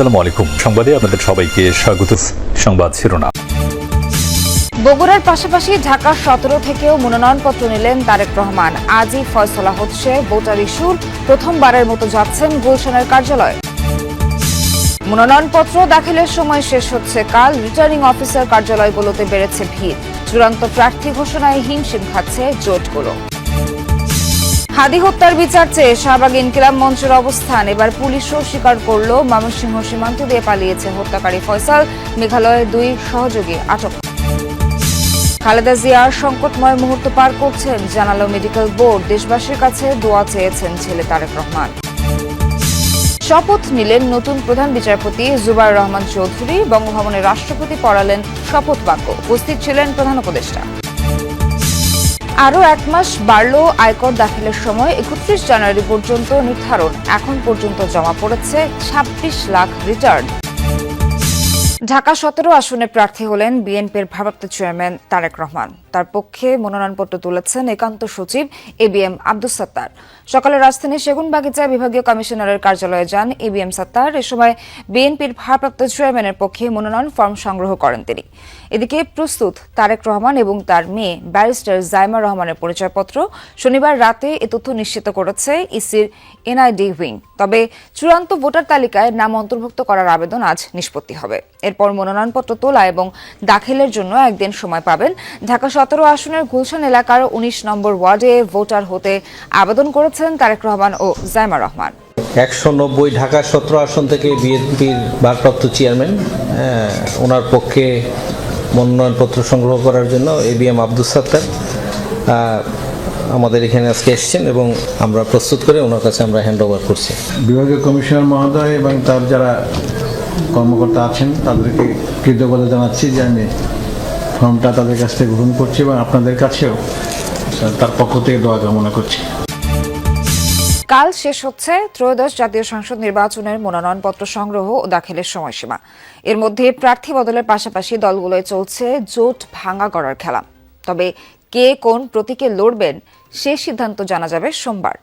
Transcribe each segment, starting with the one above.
আসসালামু আলাইকুম। সংবাদে আপনাদের সবাইকে স্বাগত। সংবাদ শিরোনাম। বগুড়ার পাশাপাশি ঢাকা সতেরো থেকেও মনোনয়নপত্র নিলেন তারেক রহমান। আজই ফয়সলা হচ্ছে ভোটার ইস্যুর প্রথমবারের মতো যাচ্ছেন গুলশানের কার্যালয়ে। মনোনয়নপত্র দাখিলের সময় শেষ হচ্ছে কাল। রিটার্নিং অফিসার কার্যালয়গুলোতে বেড়েছে ভিড়। চূড়ান্ত প্রার্থী ঘোষণায় হিমশিম খাচ্ছে জোটগুলো। হাদি হত্যার বিচার চেয়ে শাহবাগ ইনকিলাব মঞ্চের অবস্থান। এবার পুলিশও স্বীকার করল, ময়মনসিংহ সীমান্ত দিয়ে পালিয়েছে হত্যাকারী ফয়সাল। মেঘালয়ের দুই সহযোগী আটক। খালেদা জিয়ার সংকটময় মুহূর্ত পার করছেন জানালো মেডিকেল বোর্ড। দেশবাসীর কাছে দোয়া চেয়েছেন ছেলে তারেক রহমান। শপথ নিলেন নতুন প্রধান বিচারপতি জুবাইর রহমান চৌধুরী। বঙ্গভবনে রাষ্ট্রপতি পড়ালেন শপথ বাক্য। উপস্থিত ছিলেন প্রধান উপদেষ্টা। আরও এক মাস বাড়ল আয়কর দাখিলের সময় একত্রিশ জানুয়ারি পর্যন্ত নির্ধারণ। এখন পর্যন্ত জমা পড়েছে ছাব্বিশ লাখ রিটার্ন। ঢাকা সতেরো আসনে প্রার্থী হলেন বিএনপির ভারপ্রাপ্ত চেয়ারম্যান তারেক রহমান। তার পক্ষে মনোনয়নপত্র তুলেছেন একান্ত সচিব A B M Abdus Sattar. সকালে রাজধানীর সেগুনবাগিচা বিভাগীয় কমিশনারের কার্যালয়ে যান এ বি এম সাত্তার। এ সময় বিএনপির ভারপ্রাপ্ত চেয়ারম্যানের পক্ষে মনোনয়ন ফর্ম সংগ্রহ করেন তিনি। এদিকে প্রস্তুত তারেক রহমান এবং তার মেয়ে ব্যারিস্টার জাইমা রহমানের পরিচয়পত্র শনিবার রাতে এ তথ্য নিশ্চিত করেছে ইসির এনআইডি উইং। তবে চূড়ান্ত ভোটার তালিকায় নাম অন্তর্ভুক্ত করার আবেদন আজ নিষ্পত্তি হবে। এরপর মনোনয়নপত্র তোলা এবং দাখিলের জন্য একদিন সময় পাবেন। ঢাকা সতেরো আসনের গুলশান এলাকার উনিশ নম্বর ওয়ার্ডে ভোটার হতে আবেদন করেছেন তারেক রহমান ও জাইমা রহমান। একশো নব্বই ঢাকা সতেরো আসন থেকে বিএনপির ভারপ্রাপ্ত চেয়ারম্যান হ্যাঁ, ওনার পক্ষে মনোনয়নপত্র সংগ্রহ করার জন্য A B M Abdul Sattar আমাদের এখানে আজকে এসছেন এবং আমরা প্রস্তুত করে ওনার কাছে আমরা হ্যান্ড ওভার করছি। বিভাগীয় কমিশনার মহোদয় এবং তার যারা কর্মকর্তা আছেন তাদেরকে কৃতজ্ঞতা জানাচ্ছি যে আমি ফর্মটা তাদের কাছ থেকে গ্রহণ করছি এবং আপনাদের কাছেও তার পক্ষ থেকে দোয়া কামনা করছি। কাল শেষ হচ্ছে ত্রয়োদশ জাতীয় সংসদ নির্বাচনের মনোনয়নপত্র সংগ্রহ ও দাখিলের সময়সীমা। এর মধ্যে প্রার্থী বদলের পাশাপাশি দলগুলোয় চলছে জোট ভাঙা করার খেলা। তবে কে কোন প্রতীকে লড়বেন সে সিদ্ধান্ত জানা যাবে সোমবার।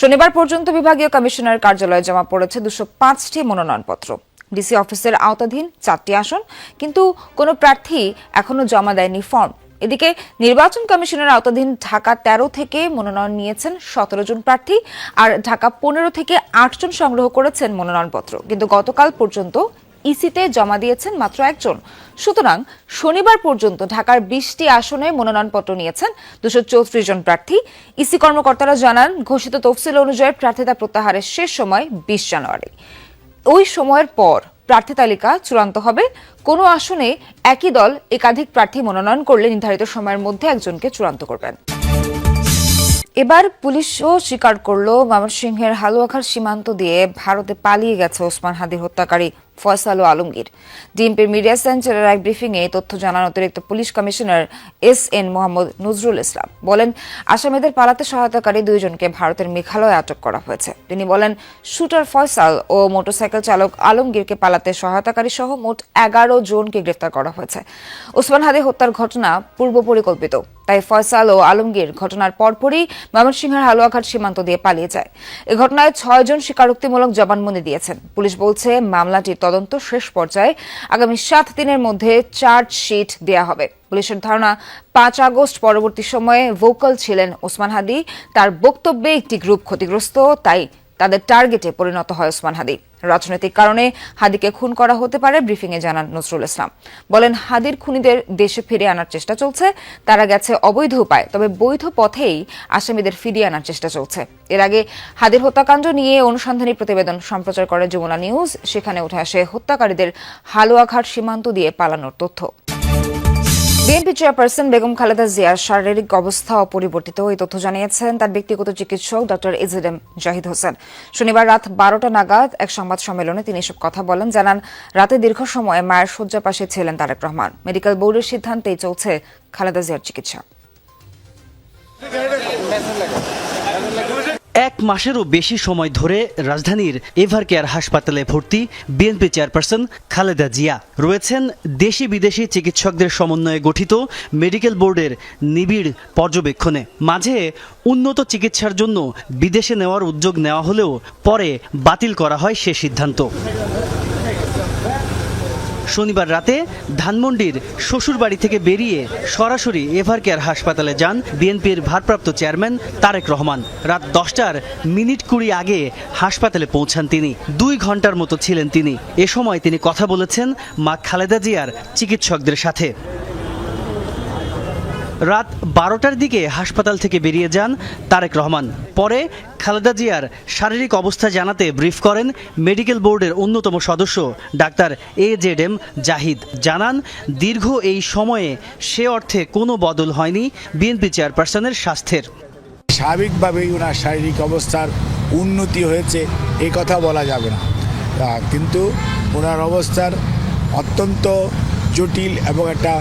শনিবার পর্যন্ত বিভাগীয় কমিশনার কার্যালয়ে জমা পড়েছে দুশো পাঁচটি মনোনয়নপত্র। ডিসি অফিসের আওতাধীন চারটি আসন, কিন্তু কোনো প্রার্থী এখনও জমা দেয়নি ফর্ম। এদিকে নির্বাচন কমিশনের আওতাধীন ঢাকা তেরো থেকে মনোনয়ন নিয়েছেন সতেরো জন প্রার্থী আর ঢাকা পনেরো থেকে আটজন সংগ্রহ করেছেন মনোনয়নপত্র। কিন্তু গতকাল পর্যন্ত ইসিতে জমা দিয়েছেন মাত্র একজন। সুতরাং শনিবার পর্যন্ত ঢাকার বিশটি আসনে মনোনয়নপত্র নিয়েছেন দুশো চৌত্রিশ জন প্রার্থী। ইসি কর্মকর্তারা জানান, ঘোষিত তফসিল অনুযায়ী প্রার্থিতা প্রত্যাহারের শেষ সময় বিশ জানুয়ারি। ওই সময়ের পর প্রার্থী তালিকা চূড়ান্ত হবে। কোনো আসনে একই দল একাধিক প্রার্থী মনোনয়ন করলে নির্ধারিত সময়ের মধ্যে একজনকে চূড়ান্ত করবেন। এবার পুলিশও স্বীকার করল, ময়মনসিংহের হালুয়াখার সীমান্ত দিয়ে ভারতে পালিয়ে গেছে ওসমান হাদির হত্যাকারী। ফয়সাল আলমগীর। ডিএমপির মিডিয়া সেন্টারের এক ব্রিফিংয়ে তথ্য জানান অতিরিক্ত police commissioner S N Mohammad Nazrul Islam. বলেন, আসামিদের পালাতে সহায়তাকারী দুইজনকে ভারতের মেঘালয়ে আটক করা হয়েছে। তিনি বলেন, শুটার ফয়সাল ও মোটরসাইকেল চালক আলমগীরকে পালাতে সহায়তাকারী সহ মোট এগারো জনকে গ্রেফতার করা হয়েছে। ওসমান হাদি হত্যার ঘটনা পূর্ব পরিকল্পিত। তাই ফয়সাল ও আলমগীর ঘটনার পরপরই ময়মনসিংহের হালুয়াঘাট সীমান্ত দিয়ে পালিয়ে যায়। এ ঘটনায় ছয়জন স্বীকারোক্তিমূলক জবানবন্দি দিয়েছেন। পুলিশ বলছে মামলাটির তদন্ত শেষ পর্যায়ে আগামী সাত দিনের মধ্যে চার্জশিট দেয়া হবে। পুলিশের ধারণা, পাঁচ আগস্ট পরবর্তী সময়ে ভোকাল ছিলেন ওসমান হাদি। তার বক্তব্যে একটি গ্রুপ ক্ষতিগ্রস্ত, তাই তাদের টার্গেটে পরিণত হয় ওসমান হাদি। রাজনৈতিক কারণে হাদিকে খুন করা হতে পারে, ব্রিফিংয়ে জানান নজরুল ইসলাম। বলেন, হাদির খুনিদের দেশে ফিরে আনার চেষ্টা চলছে, তারা গেছে অবৈধ উপায়, তবে বৈধ পথেই আসামিদের ফিরিয়ে আনার চেষ্টা চলছে। এর আগে হাদির হত্যাকাণ্ড নিয়ে অনুসন্ধানী প্রতিবেদন সম্প্রচার করে যমুনা নিউজ, সেখানে উঠে আসে হত্যাকারীদের হালুয়াঘাট সীমান্ত দিয়ে পালানোর তথ্য। বিএনপি চেয়ারপারসন বেগম খালেদা জিয়ার শারীরিক অবস্থা অপরিবর্তিত। ওই তথ্য জানিয়েছেন তার ব্যক্তিগত চিকিৎসক doctor A Z M Zahid Hossain. শনিবার রাত বারোটা নাগাদ এক সংবাদ সম্মেলনে তিনি এসব কথা বলেন। জানান, রাতে দীর্ঘ সময় মায়ের শয্যা পাশে ছিলেন তারেক রহমান। মেডিকেল বোর্ডের সিদ্ধান্তেই চলছে খালেদা জিয়ার চিকিৎসা। এক মাসেরও বেশি সময় ধরে রাজধানীর এভার কেয়ার হাসপাতালে ভর্তি বিএনপি চেয়ারপারসন খালেদা জিয়া। রয়েছেন দেশি বিদেশি চিকিৎসকদের সমন্বয়ে গঠিত মেডিকেল বোর্ডের নিবিড় পর্যবেক্ষণে। মাঝে উন্নত চিকিৎসার জন্য বিদেশে নেওয়ার উদ্যোগ নেওয়া হলেও পরে বাতিল করা হয় সে সিদ্ধান্ত। শনিবার রাতে ধানমন্ডির শ্বশুরবাড়ি থেকে বেরিয়ে সরাসরি এভার কেয়ার হাসপাতালে যান বিএনপির ভারপ্রাপ্ত চেয়ারম্যান তারেক রহমান। রাত দশটার মিনিট কুড়ি আগে হাসপাতালে পৌঁছান তিনি। দুই ঘণ্টার মতো ছিলেন তিনি। এ সময় তিনি কথা বলেছেন মা খালেদা জিয়ার চিকিৎসকদের সাথে। রাত বারোটার দিকে হাসপাতাল থেকে বেরিয়ে যান তারেক রহমান। পরে খালেদা জিয়ার শারীরিক অবস্থা জানাতে ব্রিফ করেন মেডিকেল বোর্ডের অন্যতম সদস্য, doctor A Z M Zahid. জানান, দীর্ঘ এই সময়ে সে অর্থে কোনো বদল হয়নি বিএনপি চেয়ারপারসনের স্বাস্থ্যের। স্বাভাবিকভাবেই ওনার শারীরিক অবস্থার উন্নতি হয়েছে এই কথা বলা যাবে না। কিন্তু ওনার অবস্থার অত্যন্ত জটিল এবং একটা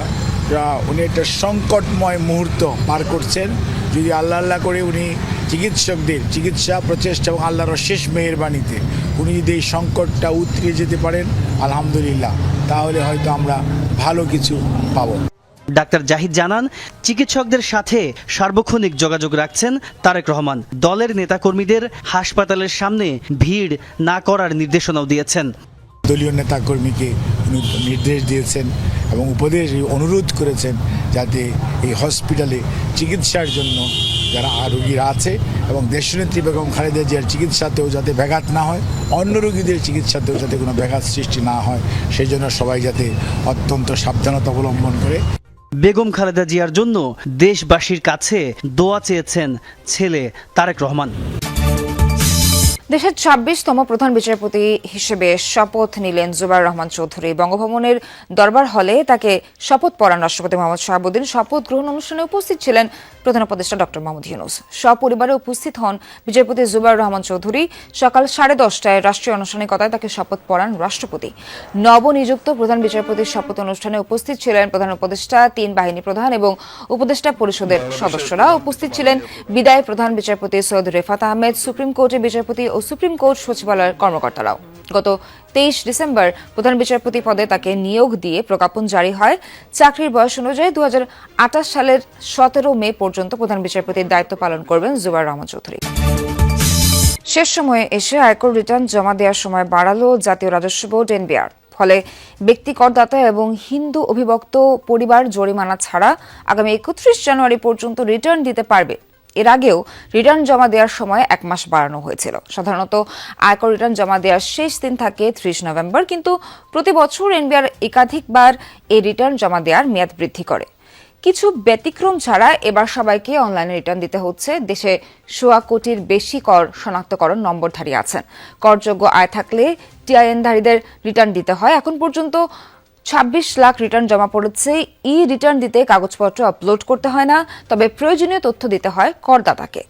উনি একটা সংকটময় মুহূর্ত পার করছেন। যদি আল্লাহ আল্লাহ করে উনি চিকিৎসকদের চিকিৎসা, প্রচেষ্টা এবং আল্লাহর শেষ মেহেরবাণীতে উনি যদি এই সংকটটা উতরে যেতে পারেন, আলহামদুলিল্লাহ, তাহলে হয়তো আমরা ভালো কিছু পাবো। ডাক্তার জাহিদ জানান, চিকিৎসকদের সাথে সার্বক্ষণিক যোগাযোগ রাখছেন তারেক রহমান। দলের নেতাকর্মীদের হাসপাতালের সামনে ভিড় না করার নির্দেশনাও দিয়েছেন। দলীয় নেতাকর্মীকে উনি নির্দেশ দিয়েছেন এবং উপদেশ অনুরোধ করেছেন যাতে এই হসপিটালে চিকিৎসার জন্য যারা রোগীরা আছে এবং দেশনেত্রী বেগম খালেদা জিয়ার চিকিৎসাতেও যাতে ব্যাঘাত না হয়, অন্য রোগীদের চিকিৎসাতেও যাতে কোনো ব্যাঘাত সৃষ্টি না হয় সেই জন্য সবাই যাতে অত্যন্ত সাবধানতা অবলম্বন করে। বেগম খালেদা জিয়ার জন্য দেশবাসীর কাছে দোয়া চেয়েছেন ছেলে তারেক রহমান। দেশের ছাব্বিশতম প্রধান বিচারপতি হিসেবে শপথ নিলেন জুবার রহমান চৌধুরী। বঙ্গভবনের দরবার হলে তাকে শপথ পড়ান রাষ্ট্রপতি মোহাম্মদ শাহাবুদ্দিন শপথ গ্রহণ অনুষ্ঠানে উপস্থিত ছিলেন প্রধান উপদেষ্টা ডক্টর মোহাম্মদ ইউনুস। সপরিবারে উপস্থিত হন বিচারপতি জুবাইর রহমান চৌধুরী। সকাল সাড়ে দশটায় রাষ্ট্রীয় আনুষ্ঠানিকতায় তাকে শপথ পড়ান রাষ্ট্রপতি। নবনিযুক্ত প্রধান বিচারপতির শপথ অনুষ্ঠানে উপস্থিত ছিলেন প্রধান উপদেষ্টা, তিন বাহিনী প্রধান এবং উপদেষ্টা পরিষদের সদস্যরা। উপস্থিত ছিলেন বিদায় প্রধান বিচারপতি সৈয়দ রেফাত আহমেদ, সুপ্রিম কোর্টের বিচারপতি ও সুপ্রিম কোর্ট সচিবালয়ের কর্মকর্তারাও। গত তেইশ ডিসেম্বর প্রধান বিচারপতি পদে তাকে নিয়োগ দিয়ে প্রজ্ঞাপন জারি হয়। চাকরির বয়স অনুযায়ী দু হাজার আঠাশ সালের সতেরো মে পর্যন্ত প্রধান বিচারপতির দায়িত্ব পালন করবেন জুবার রহমান চৌধুরী। শেষ সময়ে এসে আয়কর রিটার্ন জমা দেওয়ার সময় বাড়ালো জাতীয় রাজস্ব বোর্ড এনবিআর। ফলে ব্যক্তি করদাতা এবং হিন্দু অভিভক্ত পরিবার জরিমানা ছাড়া আগামী একত্রিশ জানুয়ারি পর্যন্ত রিটার্ন দিতে পারবে। এর আগেও রিটার্ন জমা দেওয়ার সময় এক মাস বাড়ানো হয়েছিল। সাধারণত আয়কর রিটার্ন জমা দেওয়ার শেষ দিন থাকে ত্রিশ নভেম্বর, কিন্তু প্রতি বছর এনবিআর একাধিকবার এই রিটার্ন জমা দেওয়ার মেয়াদ বৃদ্ধি করে। কিছু ব্যতিক্রম ছাড়া এবার সবাইকে অনলাইনে রিটার্ন দিতে হচ্ছে। দেশে সোয়া কোটির বেশি কর শনাক্তকরণ নম্বরধারী আছেন। করযোগ্য আয় থাকলে টিআইএনধারীদের রিটার্ন দিতে হয়। এখন পর্যন্ত ছাব্বিশ লাখ রিটার্ন জমা পড়েছে। ই রিটার্ন দিতে কাগজপত্র আপলোড করতে হয় না, তবে প্রয়োজনীয় তথ্য দিতে হয় করদাতাকে।